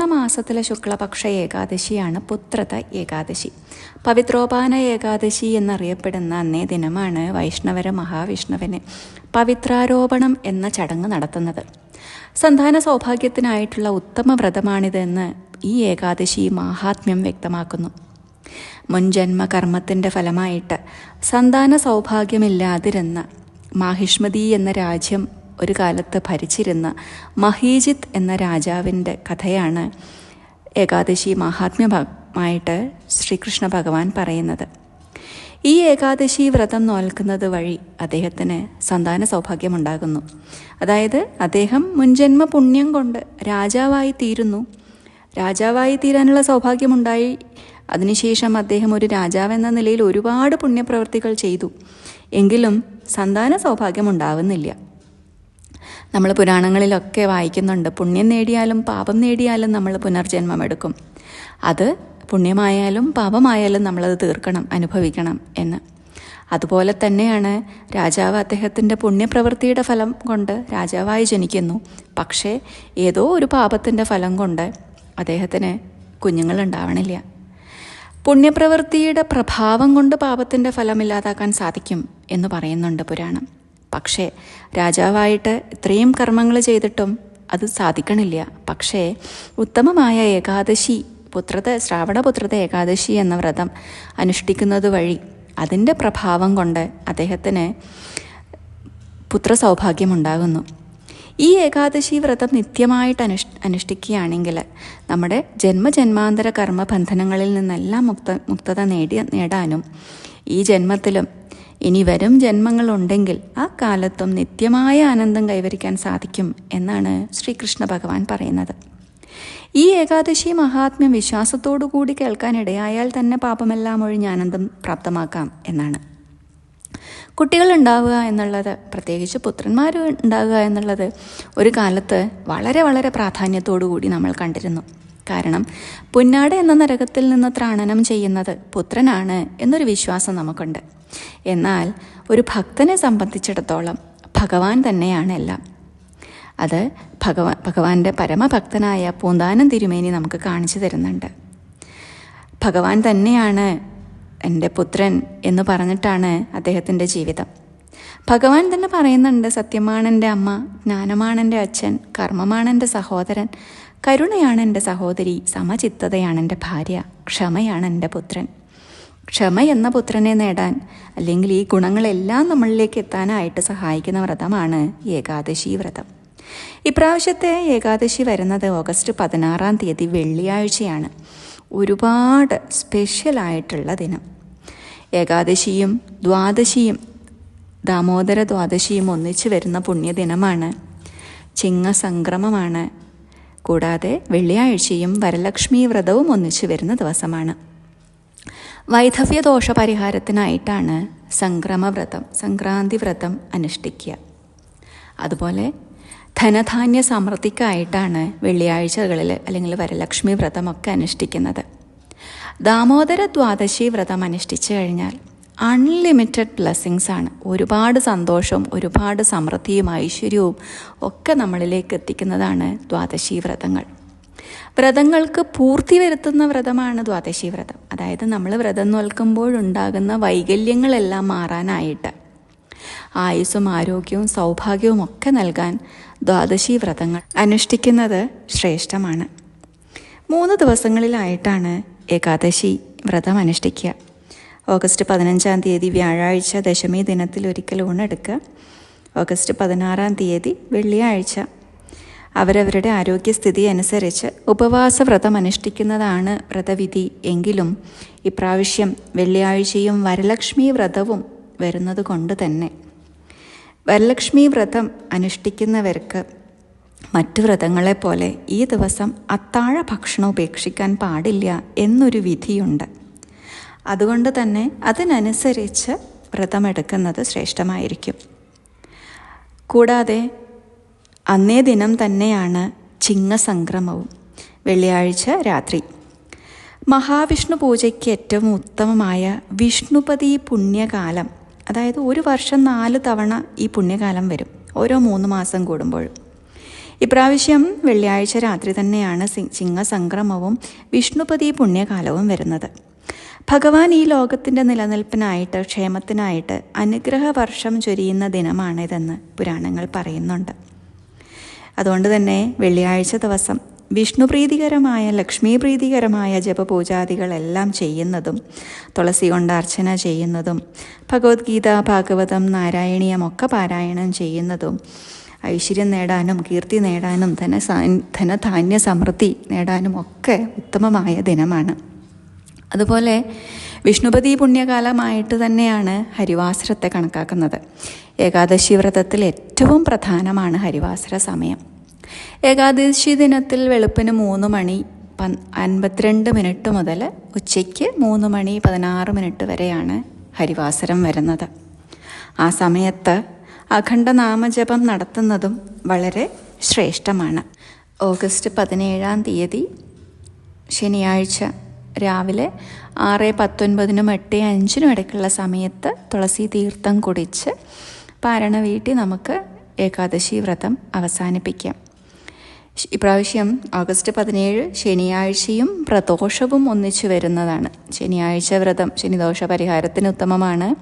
മാസത്തിലെ ശുക്ലപക്ഷ ഏകാദശിയാണ് പുത്രത ഏകാദശി. പവിത്രോപാന ഏകാദശി എന്നറിയപ്പെടുന്ന അന്നേ ദിനമാണ് വൈഷ്ണവര മഹാവിഷ്ണുവിന് പവിത്രാരോപണം എന്ന ചടങ്ങ് നടത്തുന്നത്. സന്താന സൗഭാഗ്യത്തിനായിട്ടുള്ള ഉത്തമ വ്രതമാണിതെന്ന് ഈ ഏകാദശി മാഹാത്മ്യം വ്യക്തമാക്കുന്നു. മുൻജന്മ കർമ്മത്തിന്റെ ഫലമായിട്ട് സന്താന സൗഭാഗ്യമില്ലാതിരുന്ന മാഹിഷ്മതി എന്ന രാജ്യം ഒരു കാലത്ത് ഭരിച്ചിരുന്ന മഹീജിത്ത് എന്ന രാജാവിന്റെ കഥയാണ് ഏകാദശി മഹാത്മ്യമായിട്ട് ശ്രീകൃഷ്ണ ഭഗവാൻ പറയുന്നത്. ഈ ഏകാദശി വ്രതം നോൽക്കുന്നത് വഴി അദ്ദേഹത്തിന് സന്താന സൗഭാഗ്യമുണ്ടാകുന്നു. അതായത് അദ്ദേഹം മുൻജന്മ പുണ്യം കൊണ്ട് രാജാവായി തീരുന്നു. രാജാവായി തീരാനുള്ള സൗഭാഗ്യമുണ്ടായി. അതിനുശേഷം അദ്ദേഹം ഒരു രാജാവെന്ന നിലയിൽ ഒരുപാട് പുണ്യപ്രവൃത്തികൾ ചെയ്തു. എങ്കിലും സന്താന സൗഭാഗ്യം ഉണ്ടാവുന്നില്ല. നമ്മൾ പുരാണങ്ങളിലൊക്കെ വായിക്കുന്നുണ്ട്. പുണ്യം നേടിയാലും പാപം നേടിയാലും നമ്മൾ പുനർജന്മം എടുക്കും. അത് പുണ്യമായാലും പാപമായാലും നമ്മളത് തീർക്കണം അനുഭവിക്കണം എന്ന്. അതുപോലെ തന്നെയാണ് രാജാവ് അദ്ദേഹത്തിന്റെ പുണ്യപ്രവൃത്തിയുടെ ഫലം കൊണ്ട് രാജാവായി ജനിക്കുന്നു. പക്ഷേ ഏതോ ഒരു പാപത്തിന്റെ ഫലം കൊണ്ട് അദ്ദേഹത്തിന് കുഞ്ഞുങ്ങൾ കുഞ്ഞുങ്ങളുണ്ടാവണില്ല. പുണ്യപ്രവൃത്തിയുടെ പ്രഭാവം കൊണ്ട് പാപത്തിന്റെ ഫലം ഇല്ലാതാക്കാൻ സാധിക്കും എന്ന് പറയുന്നുണ്ട് പുരാണം. പക്ഷേ രാജാവായിട്ട് ഇത്രയും കർമ്മങ്ങൾ ചെയ്തിട്ടും അത് സാധിക്കണില്ല. പക്ഷേ ഉത്തമമായ ഏകാദശി പുത്രത ശ്രാവണപുത്രത ഏകാദശി എന്ന വ്രതം അനുഷ്ഠിക്കുന്നത് വഴി അതിന്റെ പ്രഭാവം കൊണ്ട് അദ്ദേഹത്തിന് പുത്രസൗഭാഗ്യമുണ്ടാകുന്നു. ഈ ഏകാദശി വ്രതം നിത്യമായിട്ട് അനുഷ് അനുഷ്ഠിക്കുകയാണെങ്കിൽ നമ്മുടെ ജന്മജന്മാന്തര കർമ്മബന്ധനങ്ങളിൽ നിന്നെല്ലാം മുക്ത മുക്തത നേടി നേടാനും ഈ ജന്മത്തിലും ഇനി വരും ജന്മങ്ങളുണ്ടെങ്കിൽ ആ കാലത്തും നിത്യമായ ആനന്ദം കൈവരിക്കാൻ സാധിക്കും എന്നാണ് ശ്രീകൃഷ്ണ ഭഗവാൻ പറയുന്നത്. ഈ ഏകാദശി മഹാത്മ്യം വിശ്വാസത്തോടു കൂടി കേൾക്കാൻ ഇടയായാൽ തന്നെ പാപമെല്ലാം ഒഴിഞ്ഞ് ആനന്ദം പ്രാപ്തമാക്കാം എന്നാണ്. കുട്ടികൾ ഉണ്ടാവുക എന്നുള്ളത് പ്രത്യേകിച്ച് പുത്രന്മാർ ഉണ്ടാവുക എന്നുള്ളത് ഒരു കാലത്ത് വളരെ വളരെ പ്രാധാന്യത്തോടു കൂടി നമ്മൾ കണ്ടിരുന്നു. കാരണം പുന്നാട് എന്ന നരകത്തിൽ നിന്ന് ത്രാണനം ചെയ്യുന്നത് പുത്രനാണ് എന്നൊരു വിശ്വാസം നമുക്കുണ്ട്. എന്നാൽ ഒരു ഭക്തനെ സംബന്ധിച്ചിടത്തോളം ഭഗവാൻ തന്നെയാണ് എല്ലാം. അത് ഭഗവാൻ ഭഗവാന്റെ പരമഭക്തനായ പൂന്താനം തിരുമേനി നമുക്ക് കാണിച്ചു തരുന്നുണ്ട്. ഭഗവാൻ തന്നെയാണ് എന്റെ പുത്രൻ എന്ന് പറഞ്ഞിട്ടാണ് അദ്ദേഹത്തിന്റെ ജീവിതം. ഭഗവാൻ തന്നെ പറയുന്നുണ്ട് സത്യമാണ് എന്റെ അമ്മ ജ്ഞാനമാണ് എന്റെ അച്ഛൻ കർമ്മമാണ് എന്റെ സഹോദരൻ കരുണയാണ് എന്റെ സഹോദരി സമചിത്തതയാണ് എന്റെ ഭാര്യ ക്ഷമയാണ് എന്റെ പുത്രൻ. ക്ഷമ എന്ന പുത്രനെ നേടാൻ അല്ലെങ്കിൽ ഈ ഗുണങ്ങളെല്ലാം നമ്മളിലേക്ക് എത്താനായിട്ട് സഹായിക്കുന്ന വ്രതമാണ് ഏകാദശി വ്രതം. ഇപ്രാവശ്യത്തെ ഏകാദശി വരുന്നത് ഓഗസ്റ്റ് പതിനാറാം തീയതി വെള്ളിയാഴ്ചയാണ്. ഒരുപാട് സ്പെഷ്യലായിട്ടുള്ള ദിനം. ഏകാദശിയും ദ്വാദശിയും ദാമോദര ദ്വാദശിയും ഒന്നിച്ചു വരുന്ന പുണ്യദിനമാണ്. ചിങ്ങസംക്രമമാണ്. കൂടാതെ വെള്ളിയാഴ്ചയും വരലക്ഷ്മി വ്രതവും ഒന്നിച്ചു വരുന്ന ദിവസമാണ്. വൈധവ്യദോഷ പരിഹാരത്തിനായിട്ടാണ് സംക്രമവ്രതം സംക്രാന്തി വ്രതം അനുഷ്ഠിക്കുക. അതുപോലെ ധനധാന്യ സമൃദ്ധിക്കായിട്ടാണ് വെള്ളിയാഴ്ചകളിൽ അല്ലെങ്കിൽ വരലക്ഷ്മി വ്രതമൊക്കെ അനുഷ്ഠിക്കുന്നത്. ദാമോദര ദ്വാദശി വ്രതം അനുഷ്ഠിച്ചു കഴിഞ്ഞാൽ അൺലിമിറ്റഡ് ബ്ലെസ്സിങ്സ് ആണ്. ഒരുപാട് സന്തോഷവും ഒരുപാട് സമൃദ്ധിയും ഐശ്വര്യവും ഒക്കെ നമ്മളിലേക്ക് എത്തിക്കുന്നതാണ് ദ്വാദശി വ്രതങ്ങൾ. വ്രതങ്ങൾക്ക് പൂർത്തി വരുത്തുന്ന വ്രതമാണ് ദ്വാദശി വ്രതം. അതായത് നമ്മൾ വ്രതം നോൽക്കുമ്പോഴുണ്ടാകുന്ന വൈകല്യങ്ങളെല്ലാം മാറാനായിട്ട് ആയുസ്സും ആരോഗ്യവും സൗഭാഗ്യവും ഒക്കെ നൽകാൻ ദ്വാദശി വ്രതങ്ങൾ അനുഷ്ഠിക്കുന്നത് ശ്രേഷ്ഠമാണ്. മൂന്ന് ദിവസങ്ങളിലായിട്ടാണ് ഏകാദശി വ്രതം അനുഷ്ഠിക്കുക. ഓഗസ്റ്റ് പതിനഞ്ചാം തീയതി വ്യാഴാഴ്ച ദശമി ദിനത്തിൽ ഒരിക്കൽ ഊണെടുക്കുക ഓഗസ്റ്റ് പതിനാറാം തീയതി വെള്ളിയാഴ്ച അവരവരുടെ ആരോഗ്യസ്ഥിതി അനുസരിച്ച് ഉപവാസ വ്രതം അനുഷ്ഠിക്കുന്നതാണ് വ്രതവിധി എങ്കിലും ഇപ്രാവശ്യം വെള്ളിയാഴ്ചയും വരലക്ഷ്മി വ്രതവും വരുന്നത് കൊണ്ട് തന്നെ. വരലക്ഷ്മി വ്രതം അനുഷ്ഠിക്കുന്നവർക്ക് മറ്റു വ്രതങ്ങളെപ്പോലെ ഈ ദിവസം അത്താഴ ഭക്ഷണം ഉപേക്ഷിക്കാൻ പാടില്ല എന്നൊരു വിധിയുണ്ട്. അതുകൊണ്ട് തന്നെ അതിനനുസരിച്ച് വ്രതമെടുക്കുന്നത് ശ്രേഷ്ഠമായിരിക്കും. കൂടാതെ അന്നേ ദിനം തന്നെയാണ് ചിങ്ങസംക്രമവും. വെള്ളിയാഴ്ച രാത്രി. മഹാവിഷ്ണു പൂജയ്ക്ക് ഏറ്റവും ഉത്തമമായ വിഷ്ണുപതി പുണ്യകാലം അതായത് ഒരു വർഷം നാല് തവണ ഈ പുണ്യകാലം വരും. ഓരോ മൂന്ന് മാസം കൂടുമ്പോൾ. ഇപ്രാവശ്യം വെള്ളിയാഴ്ച രാത്രി തന്നെയാണ് ചിങ്ങസംക്രമവും വിഷ്ണുപതി പുണ്യകാലവും വരുന്നത്. ഭഗവാൻ ഈ ലോകത്തിന്റെ നിലനിൽപ്പിനായിട്ട് ക്ഷേമത്തിനായിട്ട് അനുഗ്രഹ വർഷം ചൊരിയുന്ന ദിനമാണിതെന്ന് പുരാണങ്ങൾ പറയുന്നുണ്ട്. അതുകൊണ്ട് തന്നെ വെള്ളിയാഴ്ച ദിവസം വിഷ്ണുപ്രീതികരമായ ലക്ഷ്മീപ്രീതികരമായ ജപപൂജാദികളെല്ലാം ചെയ്യുന്നതും തുളസി കൊണ്ട് അർച്ചന ചെയ്യുന്നതും ഭഗവത്ഗീത ഭാഗവതം നാരായണീയം ഒക്കെ പാരായണം ചെയ്യുന്നതും ഐശ്വര്യം നേടാനും കീർത്തി നേടാനും ധന ധനധാന്യ സമൃദ്ധി നേടാനും ഒക്കെ ഉത്തമമായ ദിനമാണ്. അതുപോലെ വിഷ്ണുപതി പുണ്യകാലമായിട്ട് തന്നെയാണ് ഹരിവാസരത്തെ കണക്കാക്കുന്നത്. ഏകാദശി വ്രതത്തിൽ ഏറ്റവും പ്രധാനമാണ് ഹരിവാസര സമയം. ഏകാദശി ദിനത്തിൽ വെളുപ്പിന് മൂന്ന് മണി പൻ അൻപത്തിരണ്ട് മിനിറ്റ് മുതൽ ഉച്ചയ്ക്ക് മൂന്ന് മണി പതിനാറ് മിനിറ്റ് വരെയാണ് ഹരിവാസരം വരുന്നത്. ആ സമയത്ത് അഖണ്ഡ നാമജപം നടത്തുന്നതും വളരെ ശ്രേഷ്ഠമാണ്. ഓഗസ്റ്റ് പതിനേഴാം തീയതി ശനിയാഴ്ച രാവിലെ ആറ് പത്തൊൻപതിനും എട്ട് അഞ്ചിനും ഇടയ്ക്കുള്ള സമയത്ത് തുളസി തീർത്ഥം കുടിച്ച് പാരണ വീട്ടി നമുക്ക് ഏകാദശി വ്രതം അവസാനിപ്പിക്കാം. ഇപ്രാവശ്യം ഓഗസ്റ്റ് പതിനേഴ് ശനിയാഴ്ചയും പ്രദോഷവും ഒന്നിച്ചു വരുന്നതാണ്. ശനിയാഴ്ച വ്രതം ശനിദോഷ പരിഹാരത്തിന് ഉത്തമമാണ്.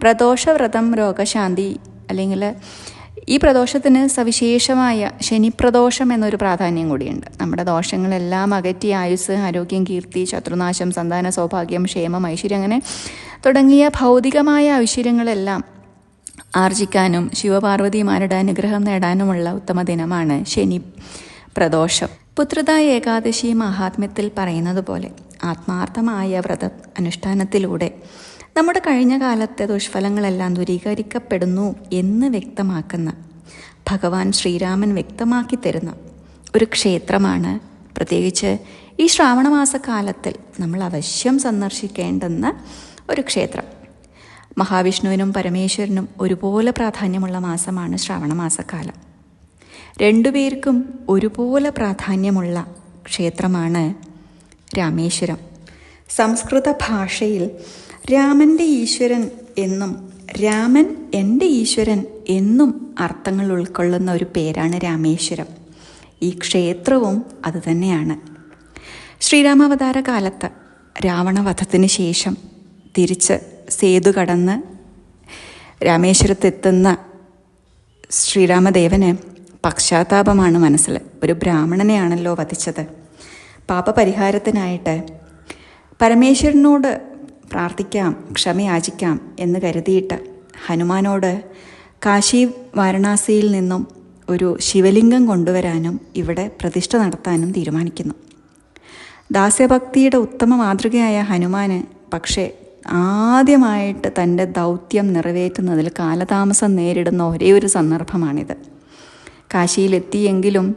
പ്രദോഷ വ്രതം രോഗശാന്തി അല്ലെങ്കിൽ ഈ പ്രദോഷത്തിന് സവിശേഷമായ ശനിപ്രദോഷം എന്നൊരു പ്രാധാന്യം കൂടിയുണ്ട്. നമ്മുടെ ദോഷങ്ങളെല്ലാം അകറ്റി ആയുസ് ആരോഗ്യം കീർത്തി ശത്രുനാശം സന്താന സൗഭാഗ്യം ക്ഷേമം ഐശ്വര്യം അങ്ങനെ തുടങ്ങിയ ഭൗതികമായ ഐശ്വര്യങ്ങളെല്ലാം ആർജിക്കാനും ശിവപാർവതിമാരുടെ അനുഗ്രഹം നേടാനുമുള്ള ഉത്തമ ദിനമാണ് ശനി പ്രദോഷം. പുത്രത ഏകാദശി മഹാത്മ്യത്തിൽ പറയുന്നത് പോലെ ആത്മാർത്ഥമായ വ്രത അനുഷ്ഠാനത്തിലൂടെ നമ്മുടെ കഴിഞ്ഞ കാലത്തെ ദുഷ്ഫലങ്ങളെല്ലാം ദൂരീകരിക്കപ്പെടുന്നു എന്ന് വ്യക്തമാക്കുന്ന ഭഗവാൻ ശ്രീരാമൻ വ്യക്തമാക്കി തരുന്ന ഒരു ക്ഷേത്രമാണ്. പ്രത്യേകിച്ച് ഈ ശ്രാവണമാസക്കാലത്തിൽ നമ്മൾ അവശ്യം സന്ദർശിക്കേണ്ടുന്ന ഒരു ക്ഷേത്രം. മഹാവിഷ്ണുവിനും പരമേശ്വരനും ഒരുപോലെ പ്രാധാന്യമുള്ള മാസമാണ് ശ്രാവണമാസക്കാലം. രണ്ടുപേർക്കും ഒരുപോലെ പ്രാധാന്യമുള്ള ക്ഷേത്രമാണ് രാമേശ്വരം. സംസ്കൃത ഭാഷയിൽ രാമന്റെ ഈശ്വരൻ എന്നും രാമൻ എന്റെ ഈശ്വരൻ എന്നും അർത്ഥങ്ങൾ ഉൾക്കൊള്ളുന്ന ഒരു പേരാണ് രാമേശ്വരം. ഈ ക്ഷേത്രവും അതുതന്നെയാണ് ശ്രീരാമാവതാര കാലത്ത് രാവണവധത്തിന് ശേഷം തിരിച്ച് സേതു കടന്ന് രാമേശ്വരത്തെത്തുന്ന ശ്രീരാമദേവന് പക്ഷാതാപമാണ് മനസ്സിൽ. ഒരു ബ്രാഹ്മണനെയാണല്ലോ വധിച്ചത്. പാപപരിഹാരത്തിനായിട്ട് പരമേശ്വരനോട് പ്രാർത്ഥിക്കാം ക്ഷമയാചിക്കാം എന്ന് കരുതിയിട്ട് ഹനുമാനോട് കാശി വാരണാസിയിൽ നിന്നും ഒരു ശിവലിംഗം കൊണ്ടുവരാനും ഇവിടെ പ്രതിഷ്ഠ നടത്താനും തീരുമാനിക്കുന്നു. ദാസ്യഭക്തിയുടെ ഉത്തമ മാതൃകയായ ഹനുമാന് പക്ഷേ ആദ്യമായിട്ട് തന്റെ ദൗത്യം നിറവേറ്റുന്നതിൽ കാലതാമസം നേരിടുന്ന ഒരേ ഒരു സന്ദർഭമാണിത്. കാശിയിലെത്തിയെങ്കിലും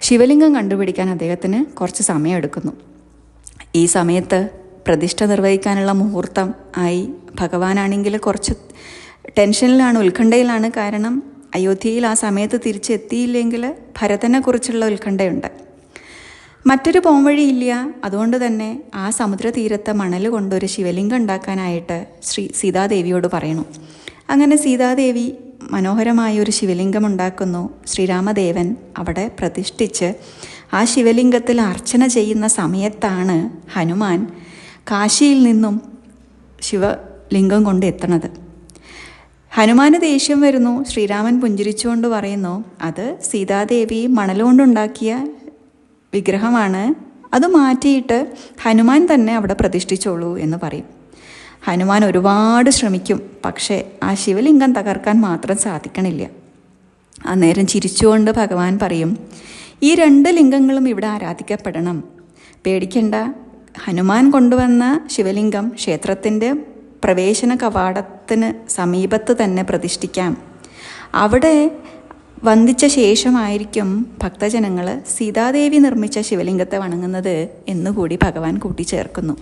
ശിവലിംഗം കണ്ടുപിടിക്കാൻ അദ്ദേഹത്തിന് കുറച്ച് സമയമെടുക്കുന്നു. ഈ സമയത്ത് പ്രതിഷ്ഠ നിർവഹിക്കാനുള്ള മുഹൂർത്തം ആയി ഭഗവാനാണെങ്കിൽ കുറച്ച് ടെൻഷനിലാണ് ഉത്കണ്ഠയിലാണ്. കാരണം അയോധ്യയിൽ ആ സമയത്ത് തിരിച്ചെത്തിയില്ലെങ്കിൽ ഭരതനെക്കുറിച്ചുള്ള ഉത്കണ്ഠയുണ്ട്. മറ്റൊരു പോംവഴിയില്ല. അതുകൊണ്ട് തന്നെ ആ സമുദ്രതീരത്തെ മണൽ കൊണ്ടൊരു ശിവലിംഗം ഉണ്ടാക്കാനായിട്ട് ശ്രീ സീതാദേവിയോട് പറയണു അങ്ങനെ സീതാദേവി മനോഹരമായ ഒരു ശിവലിംഗം ഉണ്ടാക്കുന്നു. ശ്രീരാമദേവൻ അവിടെ പ്രതിഷ്ഠിച്ച് ആ ശിവലിംഗത്തിൽ അർച്ചന ചെയ്യുന്ന സമയത്താണ് ഹനുമാൻ കാശിയിൽ നിന്നും ശിവലിംഗം കൊണ്ട് എത്തണത്. ഹനുമാന് ദേഷ്യം വരുന്നു. ശ്രീരാമൻ പുഞ്ചിരിച്ചുകൊണ്ട് പറയുന്നു അത് സീതാദേവി മണലുകൊണ്ടുണ്ടാക്കിയ വിഗ്രഹമാണ്. അത് മാറ്റിയിട്ട് ഹനുമാൻ തന്നെ അവിടെ പ്രതിഷ്ഠിച്ചോളൂ എന്ന് പറയും. ഹനുമാൻ ഒരുപാട് ശ്രമിക്കും പക്ഷേ ആ ശിവലിംഗം തകർക്കാൻ മാത്രം സാധിക്കണില്ല. അന്നേരം ചിരിച്ചുകൊണ്ട് ഭഗവാൻ പറയും ഈ രണ്ട് ലിംഗങ്ങളും ഇവിടെ ആരാധിക്കപ്പെടണം. പേടിക്കണ്ട. ഹനുമാൻ കൊണ്ടുവന്ന ശിവലിംഗം ക്ഷേത്രത്തിന്റെ പ്രവേശന കവാടത്തിന് സമീപത്ത് തന്നെ പ്രതിഷ്ഠിക്കാം. അവിടെ വന്ദിച്ച ശേഷമായിരിക്കും ഭക്തജനങ്ങൾ സീതാദേവി നിർമ്മിച്ച ശിവലിംഗത്തെ വണങ്ങുന്നത് എന്നുകൂടി ഭഗവാൻ കൂട്ടിച്ചേർക്കുന്നു.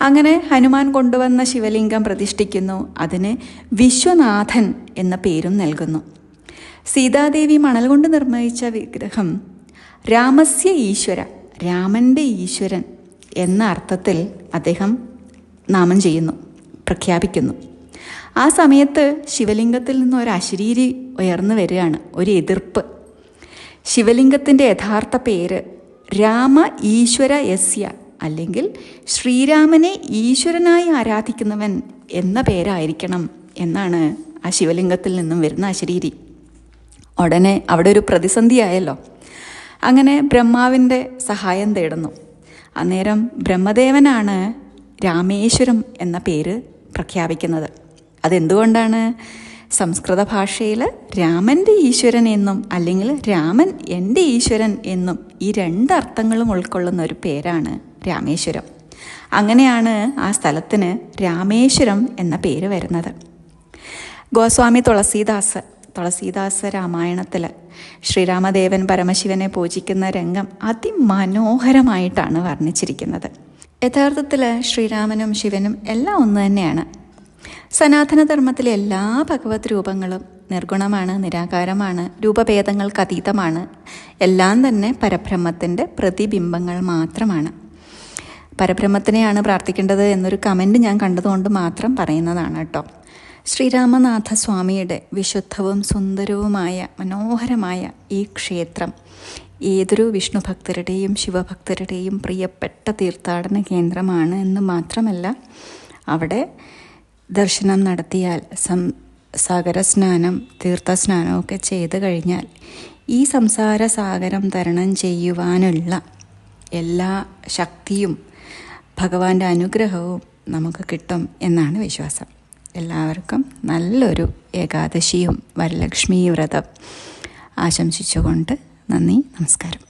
അങ്ങനെ ഹനുമാൻ കൊണ്ടുവന്ന ശിവലിംഗം പ്രതിഷ്ഠിക്കുന്നു. അതിന് വിശ്വനാഥൻ എന്ന പേരും നൽകുന്നു. സീതാദേവി മണൽ കൊണ്ട് നിർമ്മിച്ച വിഗ്രഹം രാമസ്യ ഈശ്വര രാമന്റെ ഈശ്വരൻ എന്ന അർത്ഥത്തിൽ അദ്ദേഹം നാമം ചെയ്യുന്നു പ്രഖ്യാപിക്കുന്നു. ആ സമയത്ത് ശിവലിംഗത്തിൽ നിന്ന് ഒരു അശരീരി ഉയർന്നു വരികയാണ് ഒരു എതിർപ്പ്. ശിവലിംഗത്തിന്റെ യഥാർത്ഥ പേര് രാമ ഈശ്വര യസ്യ അല്ലെങ്കിൽ ശ്രീരാമനെ ഈശ്വരനായി ആരാധിക്കുന്നവൻ എന്ന പേരായിരിക്കണം എന്നാണ് ആ ശിവലിംഗത്തിൽ നിന്നും വരുന്ന അശരീരി. ഉടനെ അവിടെ ഒരു പ്രതിസന്ധിയായല്ലോ. അങ്ങനെ ബ്രഹ്മാവിന്റെ സഹായം തേടുന്നു. അന്നേരം ബ്രഹ്മദേവനാണ് രാമേശ്വരം എന്ന പേര് പ്രഖ്യാപിക്കുന്നത്. അതെന്തുകൊണ്ടാണ്? സംസ്കൃത ഭാഷയിൽ രാമന്റെ ഈശ്വരൻ എന്നും അല്ലെങ്കിൽ രാമൻ എന്റെ ഈശ്വരൻ എന്നും ഈ രണ്ട് അർത്ഥങ്ങളും ഉൾക്കൊള്ളുന്ന ഒരു പേരാണ് രാമേശ്വരം. അങ്ങനെയാണ് ആ സ്ഥലത്തിന് രാമേശ്വരം എന്ന പേര് വരുന്നത്. ഗോസ്വാമി തുളസീദാസ് തുളസീദാസ് രാമായണത്തിൽ ശ്രീരാമദേവൻ പരമശിവനെ പൂജിക്കുന്ന രംഗം അതിമനോഹരമായിട്ടാണ് വർണിച്ചിരിക്കുന്നത്. യഥാർത്ഥത്തിൽ ശ്രീരാമനും ശിവനും എല്ലാം ഒന്ന് തന്നെയാണ്. സനാതനധർമ്മത്തിലെ എല്ലാ ഭഗവത് രൂപങ്ങളും നിർഗുണമാണ് നിരാകാരമാണ് രൂപഭേദങ്ങൾക്ക് അതീതമാണ്. എല്ലാം തന്നെ പരബ്രഹ്മത്തിന്റെ പ്രതിബിംബങ്ങൾ മാത്രമാണ്. പരബ്രഹ്മത്തിനെയാണ് പ്രാർത്ഥിക്കേണ്ടത് എന്നൊരു കമന്റ് ഞാൻ കണ്ടതുകൊണ്ട് മാത്രം പറയുന്നതാണ് കേട്ടോ. ശ്രീരാമനാഥ സ്വാമിയുടെ വിശുദ്ധവും സുന്ദരവുമായ മനോഹരമായ ഈ ക്ഷേത്രം ഏതൊരു വിഷ്ണു ഭക്തരുടെയും ശിവഭക്തരുടെയും പ്രിയപ്പെട്ട തീർത്ഥാടന കേന്ദ്രമാണ് എന്ന് മാത്രമല്ല അവിടെ ദർശനം നടത്തിയാൽ സം സാഗരസ്നാനം തീർത്ഥസ്നാനമൊക്കെ ചെയ്തു കഴിഞ്ഞാൽ ഈ സംസാര സാഗരം തരണം ചെയ്യുവാനുള്ള എല്ലാ ശക്തിയും ഭഗവാന്റെ അനുഗ്രഹവും നമുക്ക് കിട്ടും എന്നാണ് വിശ്വാസം. എല്ലാവർക്കും നല്ലൊരു ഏകാദശിയും വരലക്ഷ്മി വ്രതം ആശംസിച്ചുകൊണ്ട് നന്ദി നമസ്കാരം.